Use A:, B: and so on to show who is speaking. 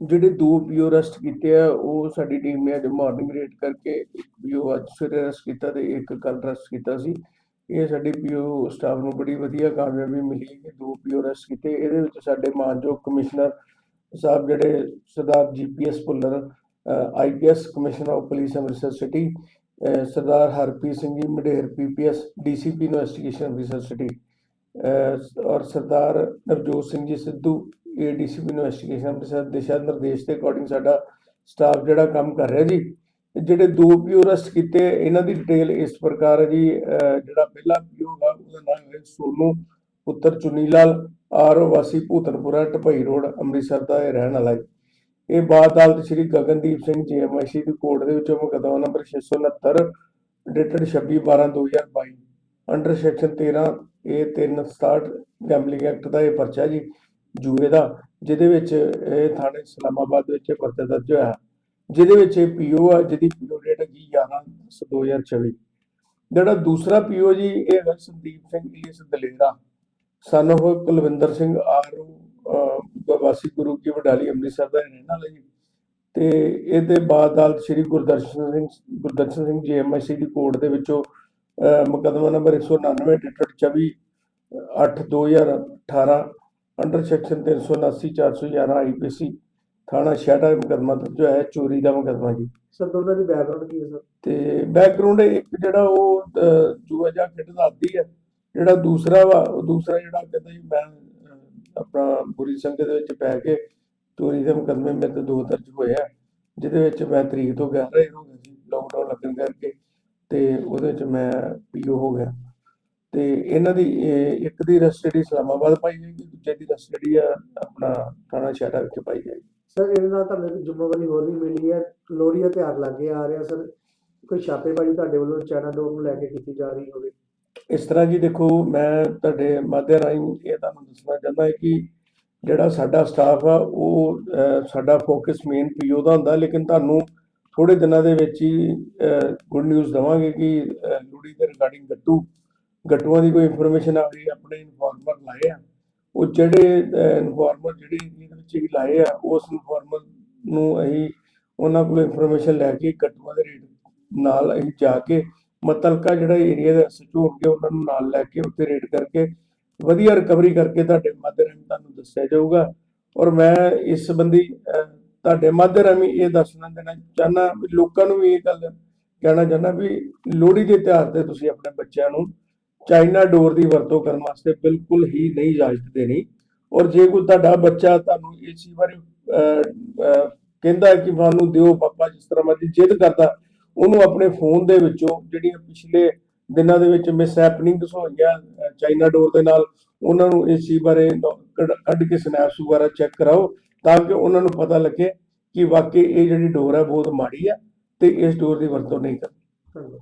A: ਜਿਹੜੇ ਦੋ ਪੀਓ ਅਰੈਸਟ ਕੀਤੇ ਆ, ਉਹ ਸਾਡੀ ਟੀਮ ਨੇ ਅੱਜ ਮਾਰਨਿੰਗ ਰੇਡ ਕਰਕੇ ਇੱਕ ਪੀਓ ਅੱਜ ਸਵੇਰੇ ਅਰੈਸਟ ਕੀਤਾ ਤੇ ਇੱਕ ਕੱਲ ਅਰੈਸਟ ਕੀਤਾ ਸੀ। ਇਹ ਸਾਡੀ ਪੀਓ ਸਟਾਫ ਨੂੰ ਬੜੀ ਵਧੀਆ ਕਾਮਯਾਬੀ ਮਿਲੀ ਕਿ ਦੋ ਪੀਓ ਅਰੈਸਟ ਕੀਤੇ। ਇਹਦੇ ਵਿੱਚ ਸਾਡੇ ਮਾਨਯੋਗ ਕਮਿਸ਼ਨਰ ਸਾਹਿਬ ਜਿਹੜੇ Sardar GPS Bhullar IPS commissioner of police Amritsar city Sardar Harpreet Singh ji Mader PPS DCP investigation Amritsar city ਔਰ ਸਰਦਾਰ ਨਵਜੋਤ ਸਿੰਘ ਜੀ ਸਿੱਧੂ ਏਡੀਸੀਪੀ ਇਨਵੈਸਟੀਗੇਸ਼ਨ ਅੰਮ੍ਰਿਤਸਰ ਦਿਸ਼ਾ ਨਿਰਦੇਸ਼ ਦੇ ਅਕੋਰਡਿੰਗ ਸਾਡਾ ਸਟਾਫ ਜਿਹੜਾ ਕੰਮ ਕਰ ਰਿਹਾ ਜੀ, ਜਿਹੜੇ ਦੋ ਪੀਓ ਅਰੈਸਟ ਕੀਤੇ, ਇਹਨਾਂ ਦੀ ਡਿਟੇਲ ਇਸ ਪ੍ਰਕਾਰ ਹੈ ਜੀ ਜਿਹੜਾ ਪਹਿਲਾ ਪੀਓ ਹੈ ਉਹਦਾ ਨਾਮ ਹੈ ਸੋਨੂ ਪੁੱਤਰ ਚੁਨੀ ਲਾਲ ਆਰ ਵਾਸੀ ਭੂਤਨਪੁਰਾ, ਢਪਈ ਰੋਡ, ਅੰਮ੍ਰਿਤਸਰ ਦਾ ਇਹ ਰਹਿਣ ਵਾਲਾ ਹੈ। ਇਹ ਬਾਅਦ ਅਦਾਲਤ ਸ਼੍ਰੀ ਗਗਨਦੀਪ ਸਿੰਘ ਜੀਐਮਆਈਸੀ ਦੀ ਕੋਰਟ ਦੇ ਵਿੱਚੋਂ ਮੁਕੱਦਮਾ ਨੰਬਰ 669 ਡੇਟਡ 26/12/2022 ਅੰਡਰ ਸੈਕਸ਼ਨ 13 ਇਹ 367 ਗੈਂਬਲਿੰਗ ਐਕਟ ਦਾ ਇਹ ਪਰਚਾ ਜੀ। ਜੂਏ ਦਾ ਜਿਹਦੇ ਵਿੱਚ ਇਹ ਥਾਣੇ ਇਸਲਾਮਾਬਾਦ ਵਿੱਚ ਪਰਚਾ ਦਰਜ ਹੋਇਆ। ਜਿਹਦੇ ਵਿੱਚ ਇਹ ਪੀਓ ਆ ਜਿਹਦੀ ਪੀਓ ਡੇਟ ਹੈਗੀ 11 2024 ਜਿਹੜਾ ਦੂਸਰਾ ਪੀਓ ਜੀ ਇਹ ਹੈਗਾ ਸੰਦੀਪ ਸਿੰਘ ਇਲੀਸ ਦਲੇਰਾ। ਸਨ ਉਹ ਕੁਲਵਿੰਦਰ ਸਿੰਘ ਆਰੂ ਵਾਸੀ ਗੁਰੂ ਕੀ ਵਡਾਲੀ ਅੰਮ੍ਰਿਤਸਰ ਦਾ ਰਹਿਣ ਵਾਲਾ ਜੀ। ਤੇ ਇਹਦੇ ਬਾਅਦ ਅਦਾਲਤ ਸ਼੍ਰੀ ਗੁਰਦਰਸ਼ਨ ਸਿੰਘ ਗੁਰਦਰਸ਼ਨ ਸਿੰਘ ਜੀਐਮਆਈਸੀ ਦੀ ਕੋਰਟ ਦੇ ਵਿੱਚੋਂ ਅਹ, ਮੁਕੱਦਮਾ number 199 dated 24 8 2018 under section 379 411 IPC ਥਾਣਾ ਛੇਹਟਾ ਮੁਕੱਦਮਾ ਦਰਜ ਹੋਇਆ ਹੈ ਚੋਰੀ ਦਾ ਮੁਕੱਦਮਾ ਜੀ।
B: ਸਰ ਦੋਨਾਂ ਦੀ ਬੈਕਗ੍ਰਾਉਂਡ ਕੀ ਹੈ ਸਰ?
A: ਤੇ ਬੈਕਗ੍ਰਾਉਂਡ ਇੱਕ ਜਿਹੜਾ ਉਹ ਜੂਆ ਜਾਂ ਖੇਡਦਾ ਆਦੀ ਹੈ ਜਿਹੜਾ ਦੂਸਰਾ ਵਾ ਉਹ ਦੂਸਰਾ ਜਿਹੜਾ ਕਹਿੰਦਾ ਜੀ ਮੈਂ ਆਪਣਾ ਬੁਰੀ ਸੰਗਤ ਦੇ ਵਿੱਚ ਪੈ ਕੇ ਚੋਰੀ ਦੇ ਮੁਕੱਦਮੇ ਮੇਰੇ ਤੇ ਦੋ ਦਰਜ ਹੋਏ ਆ ਜਿਹਦੇ ਵਿੱਚ ਮੈਂ ਤਰੀਕ ਤੋਂ ਗਿਆ ਰਿਹਾ ਹੋ ਗਿਆ ਸੀ ਲੋਕਡਾਊਨ ਲੱਗਣ ਕਰਕੇ ਤੇ ਉਹਦੇ ਵਿੱਚ ਮੈਂ ਪੀਓ ਹੋ ਗਿਆ। ਤੇ ਇਹਨਾਂ ਦੀ ਇੱਕ ਦੀ ਰਸਟਡੀ ਇਸਲਾਮਾਬਾਦ ਪਾਈ ਜਾਏਗੀ ਦੂਜੇ ਦੀ ਰਸਟਡੀ ਆ ਆਪਣਾ ਥਾਣਾ ਛੇਹਟਾ ਵਿੱਚ ਪਾਈ ਜਾਏਗੀ
B: ਸਰ ਇਹਦੇ ਨਾਲ ਤੁਹਾਨੂੰ ਜ਼ਿੰਮੇਵਾਰੀ ਹੋਰ ਵੀ ਮਿਲੀ ਹੈ ਲੋਹੜੀ ਦਾ ਤਿਉਹਾਰ ਲੱਗੇ ਆ ਰਿਹਾ ਸਰ। ਕੋਈ ਛਾਪੇਮਾਰੀ ਤੁਹਾਡੇ ਵੱਲੋਂ ਚਾਈਨਾ ਡੋਰ ਨੂੰ ਲੈ ਕੇ ਕੀਤੀ ਜਾ ਰਹੀ ਹੋਵੇ?
A: ਇਸ ਤਰ੍ਹਾਂ ਜੀ ਦੇਖੋ ਮੈਂ ਤੁਹਾਡੇ ਮਾਧਿਅਮ ਰਾਹੀਂ ਇਹ ਤੁਹਾਨੂੰ ਦੱਸਣਾ ਚਾਹੁੰਦਾ ਹਾਂ ਕਿ ਜਿਹੜਾ ਸਾਡਾ ਸਟਾਫ ਆ ਉਹ ਸਾਡਾ ਫੋਕਸ ਮੇਨ ਪੀਓ ਦਾ ਹੁੰਦਾ ਲੇਕਿਨ ਤੁਹਾਨੂੰ ਥੋੜੇ ਦਿਨਾਂ ਦੇ ਵਿੱਚ ਹੀ ਗੁੱਡ ਨਿਊਜ਼ ਦਵਾਂਗੇ ਕਿ ਲੋਹੜੀ ਦੇ ਰਿਗਾਰਡਿੰਗ ਗੱਟੂ ਗੱਟੂਆਂ ਦੀ ਕੋਈ ਇਨਫੋਰਮੇਸ਼ਨ ਆ ਗਈ ਆਪਣੇ ਇਨਫੋਰਮਰ ਲਾਏ ਆ। ਉਹ ਜਿਹੜੇ ਇਨਫੋਰਮਰ ਜਿਹੜੇ ਏਰੀਆ ਵਿੱਚ ਹੀ ਲਾਏ ਆ, ਉਸ ਇਨਫੋਰਮਰ ਨੂੰ ਅਸੀਂ ਉਹਨਾਂ ਕੋਲ ਇਨਫੋਰਮੇਸ਼ਨ ਲੈ ਕੇ ਗੱਟੂਆਂ ਦੇ ਰੇਟ ਨਾਲ ਅਸੀਂ ਜਾ ਕੇ ਮਤਲਕਾ ਜਿਹੜਾ ਏਰੀਆ ਦੇ ਐਸਐਚਓ ਹੋਣਗੇ ਉਹਨਾਂ ਨੂੰ ਨਾਲ ਲੈ ਕੇ ਉੱਤੇ ਰੇਡ ਕਰਕੇ ਵਧੀਆ ਰਿਕਵਰੀ ਕਰਕੇ ਤੁਹਾਡੇ ਮਾਧਿਅਮ ਤੁਹਾਨੂੰ ਦੱਸਿਆ ਜਾਊਗਾ। ਔਰ ਮੈਂ ਇਸ ਸੰਬੰਧੀ ਤੁਹਾਡੇ ਮਾਧਿਅਮ ਰਾਹੀਂ ਇਹ ਦੱਸਣਾ ਦੇਣਾ ਚਾਹਨਾ ਵੀ ਲੋਕਾਂ ਨੂੰ ਵੀ ਇਹ ਗੱਲ ਕਹਿਣਾ ਚਾਹੁੰਦਾ ਵੀ ਲੋਹੜੀ ਦੇ ਤਿਉਹਾਰ ਤੇ ਤੁਸੀਂ ਆਪਣੇ ਬੱਚਿਆਂ ਨੂੰ ਚਾਈਨਾ ਡੋਰ ਦੀ ਵਰਤੋਂ ਕਰਨ ਵਾਸਤੇ ਬਿਲਕੁਲ ਹੀ ਨਹੀਂ ਇਜਾਜ਼ਤ ਦੇਣੀ। ਔਰ ਜੇ ਕੋਈ ਤੁਹਾਡਾ ਬੱਚਾ ਤੁਹਾਨੂੰ ਇਸ ਚੀਜ਼ ਬਾਰੇ ਕਹਿੰਦਾ ਕਿ ਸਾਨੂੰ ਦਿਓ ਪਾਪਾ ਜਿਸ ਤਰ੍ਹਾਂ ਮਰਜ਼ੀ ਜਿੱਦ ਕਰਦਾ, ਉਹਨੂੰ ਆਪਣੇ ਫੋਨ ਦੇ ਵਿੱਚੋਂ ਜਿਹੜੀਆਂ ਪਿਛਲੇ ਦਿਨਾਂ ਦੇ ਵਿੱਚ ਮਿਸ ਹੈਪਨਿੰਗਸ ਹੋਈਆਂ ਚਾਈਨਾ ਡੋਰ ਦੇ ਨਾਲ, ਉਹਨਾਂ ਨੂੰ ਇਸ ਚੀਜ਼ ਬਾਰੇ ਕੱਢ ਕੇ ਸਨੈਪਸ ਵਗੈਰਾ ਚੈੱਕ ਕਰਾਓ, ਤਾਂ ਕਿ ਉਹਨਾਂ ਨੂੰ ਪਤਾ ਲੱਗੇ ਕਿ ਵਾਕਈ ਇਹ ਜਿਹੜੀ ਡੋਰ ਹੈ ਬਹੁਤ ਮਾੜੀ ਹੈ ਤੇ ਇਸ ਡੋਰ ਦੀ ਵਰਤੋਂ ਨਹੀਂ ਕਰਨੀ।
B: ਧੰਨਵਾਦ।